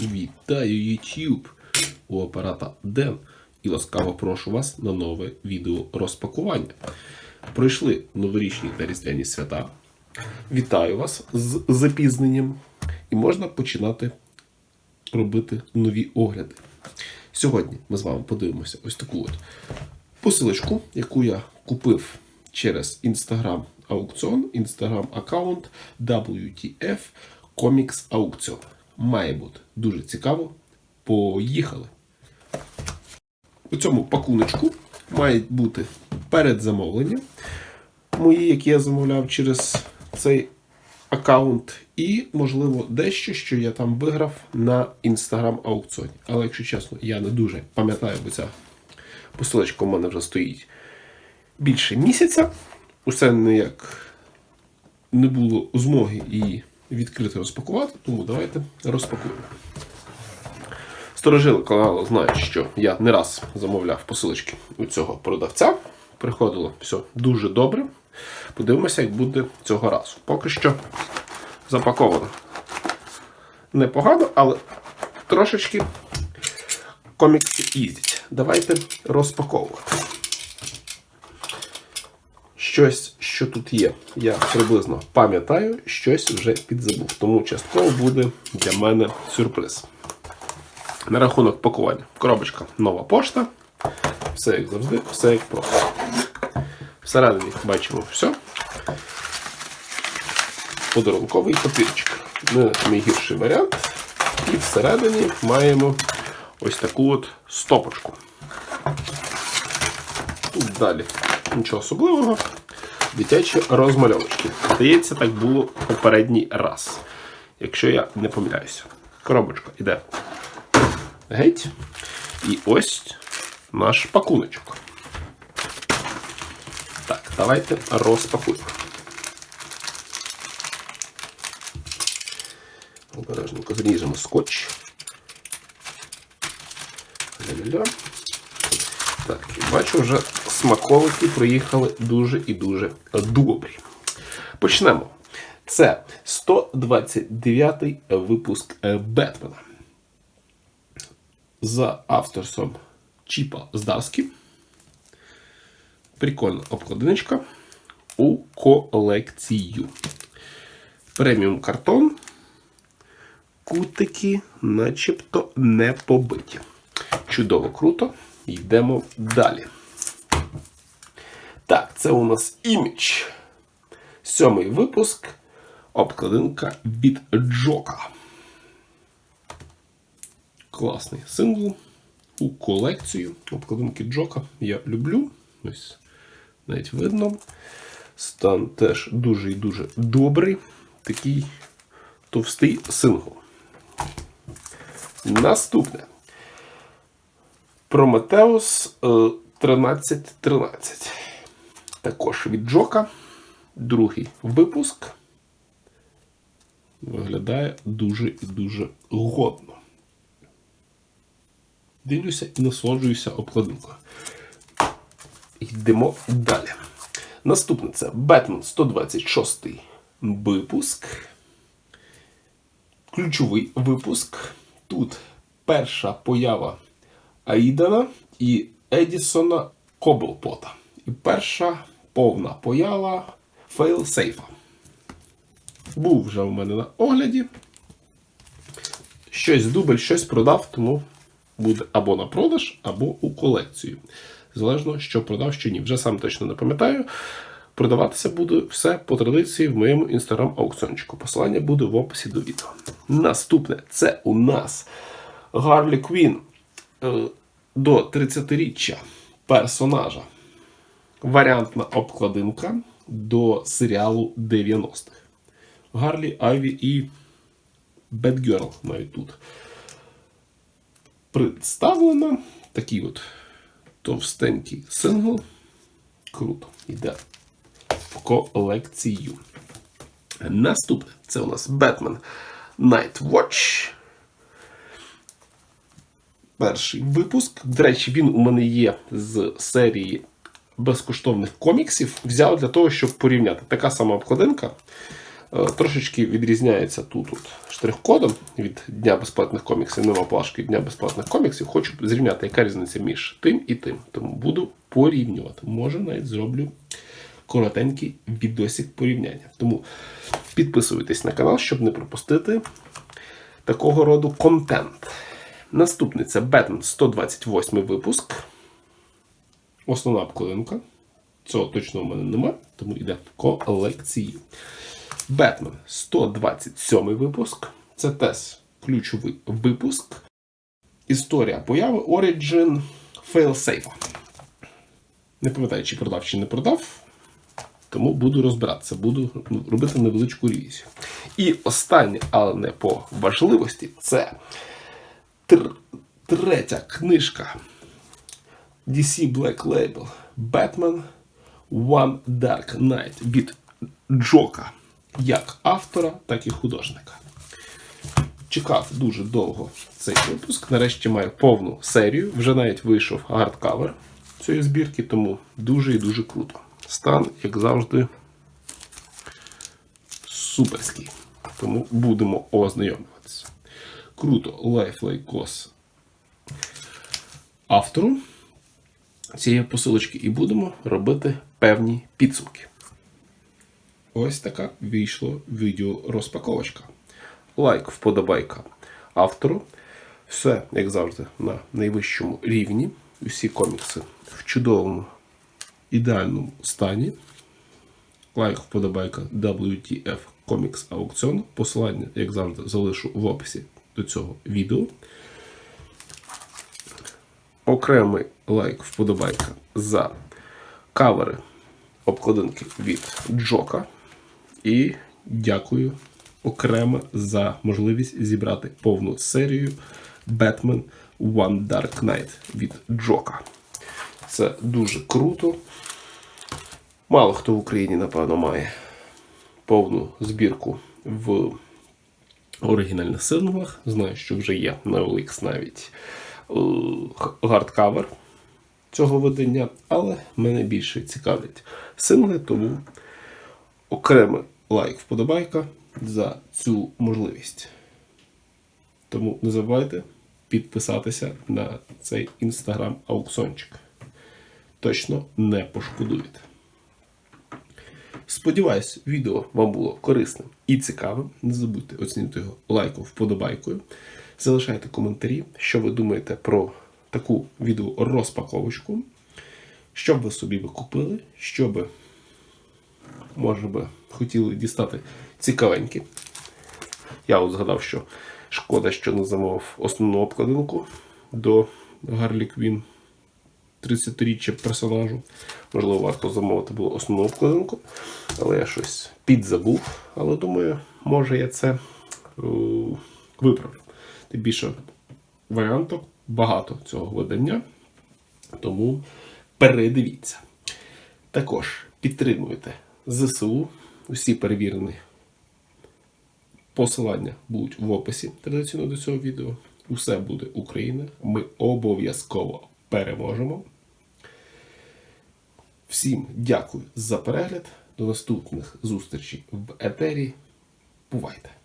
Вітаю YouTube! У апарата Ден і ласкаво прошу вас на нове відео розпакування. Пройшли новорічні та різдвяні свята. Вітаю вас з запізненням. І можна починати робити нові огляди. Сьогодні ми з вами подивимося ось таку от посилочку, яку я купив через Instagram аукціон, Instagram аккаунт WTF Comics Auktion. Має бути дуже цікаво. Поїхали! У цьому пакуночку має бути передзамовлення мої, які я замовляв через цей аккаунт, і, можливо, дещо, що я там виграв на інстаграм аукціоні. Але, якщо чесно, я не дуже пам'ятаю, бо ця посилочка у мене вже стоїть більше місяця. Усе ніяк не було змоги її відкрити розпакувати, тому давайте розпакуємо. Сторожили каналу знають, що я не раз замовляв посилочки у цього продавця. Приходило все дуже добре. Подивимося, як буде цього разу. Поки що запаковано непогано, але трошечки комікси їздять. Давайте розпаковувати. Щось, що тут є, я приблизно пам'ятаю, щось вже підзабув. Тому частково буде для мене сюрприз. На рахунок пакування. Коробочка нова пошта. Все як завжди, все як просто. Всередині бачимо все. Подарунковий папірчик. Не найгірший варіант. І всередині маємо ось таку от стопочку. Тут далі нічого особливого. Дитячі розмальовочки. Здається, так було попередній раз. Якщо я не помиляюся. Коробочка йде геть. І ось наш пакуночок. Так, давайте розпакуємо. Обережненько зріжемо скотч. Ля-ля-ля. Так, бачу, вже смаколики приїхали дуже і дуже добрі. Почнемо. Це 129 випуск е, Бетмена. За авторством Чіпа Здарські. Прикольна обкладиночка у колекцію. Преміум картон. Кутики начебто не побиті. Чудово круто. Йдемо далі. Так, це у нас імідж. Сьомий випуск. Обкладинка від Джока. Класний символ у колекцію. Обкладинки Джока я люблю. Ось навіть видно. Стан теж дуже і дуже добрий. Такий товстий сингл. Наступне. Прометеус 1313. Також від Джока. Другий випуск. Виглядає дуже і дуже годно. Дивлюся і насолоджуюся обкладинкою. Йдемо далі. Наступне це Бетмен 126 випуск. Ключовий випуск. Тут перша поява Аїдана і Едісона Коблпота. І перша повна поява фейлсейфа. Був вже у мене на огляді. Щось дубль, щось продав, тому буде або на продаж, або у колекцію. Залежно, що продав, що ні. Вже сам точно не пам'ятаю. Продаватися буде все по традиції в моєму інстаграм-аукціончику. Посилання буде в описі до відео. Наступне це у нас Гарлі Квін до 30-річчя персонажа. Варіантна обкладинка до серіалу 90-х. Гарлі, Айві і Бетгерл навіть тут. Представлено такий от товстенький сингл. Круто. Йде в колекцію. Наступне це у нас Batman Night Watch. Перший випуск. До речі, він у мене є з серії безкоштовних коміксів. Взяв для того, щоб порівняти. Така сама обкладинка. Е, Трошечки відрізняється тут от штрих-кодом від Дня безплатних коміксів, нема плашки Дня безплатних коміксів. Хочу зрівняти, яка різниця між тим і тим. Тому буду порівнювати. Може, навіть зроблю коротенький відосик порівняння. Тому підписуйтесь на канал, щоб не пропустити такого роду контент. Наступний це Бетмен 128 випуск. Основна обкладинка. Цього точно в мене немає, тому йде в колекцію. Бетмен 127 випуск. Це теж ключовий випуск. Історія появи Origin Failsafe. Не пам'ятаю, чи продав, чи не продав. Тому буду розбиратися, буду робити невеличку ревізію. І останнє, але не по важливості, це тр- третя книжка DC Black Label Batman One Dark Knight від Джока, як автора, так і художника. Чекав дуже довго цей випуск. Нарешті маю повну серію. Вже навіть вийшов гардкавер цієї збірки, тому дуже і дуже круто. Стан, як завжди, суперський. Тому будемо ознайомлюватися. Круто, лайфлайкос автору цієї посилочки і будемо робити певні підсумки. Ось така вийшло відео розпаковочка. Лайк, вподобайка автору. Все, як завжди, на найвищому рівні. Усі комікси в чудовому, ідеальному стані. Лайк, вподобайка WTF Comics аукціон. Посилання, як завжди, залишу в описі до цього відео. Окремий лайк, вподобайка за кавери обкладинки від Джока. І дякую окремо за можливість зібрати повну серію Batman One Dark Knight від Джока. Це дуже круто. Мало хто в Україні, напевно, має повну збірку в оригінальних синглах. Знаю, що вже є на OLX навіть е, гардкавер цього видання, але мене більше цікавлять сингли, тому окремий лайк, вподобайка за цю можливість. Тому не забувайте підписатися на цей інстаграм аукціончик. Точно не пошкодуєте. Сподіваюсь, відео вам було корисним і цікавим. Не забудьте оцінити його лайком, вподобайкою. Залишайте коментарі, що ви думаєте про таку відео розпаковочку. Що б ви собі би купили, що би, може би, хотіли дістати цікавенькі. Я от згадав, що шкода, що не замовив основну обкладинку до Гарлі Квін 30-річчя персонажу. Можливо, варто замовити було основну обкладинку, але я щось підзабув. Але думаю, може я це е, виправлю. Тим більше варіантів багато цього видання, тому передивіться. Також підтримуйте ЗСУ. Усі перевірені посилання будуть в описі традиційно до цього відео. Усе буде Україна. Ми обов'язково переможемо. Всім дякую за перегляд. До наступних зустрічей в етері. Бувайте!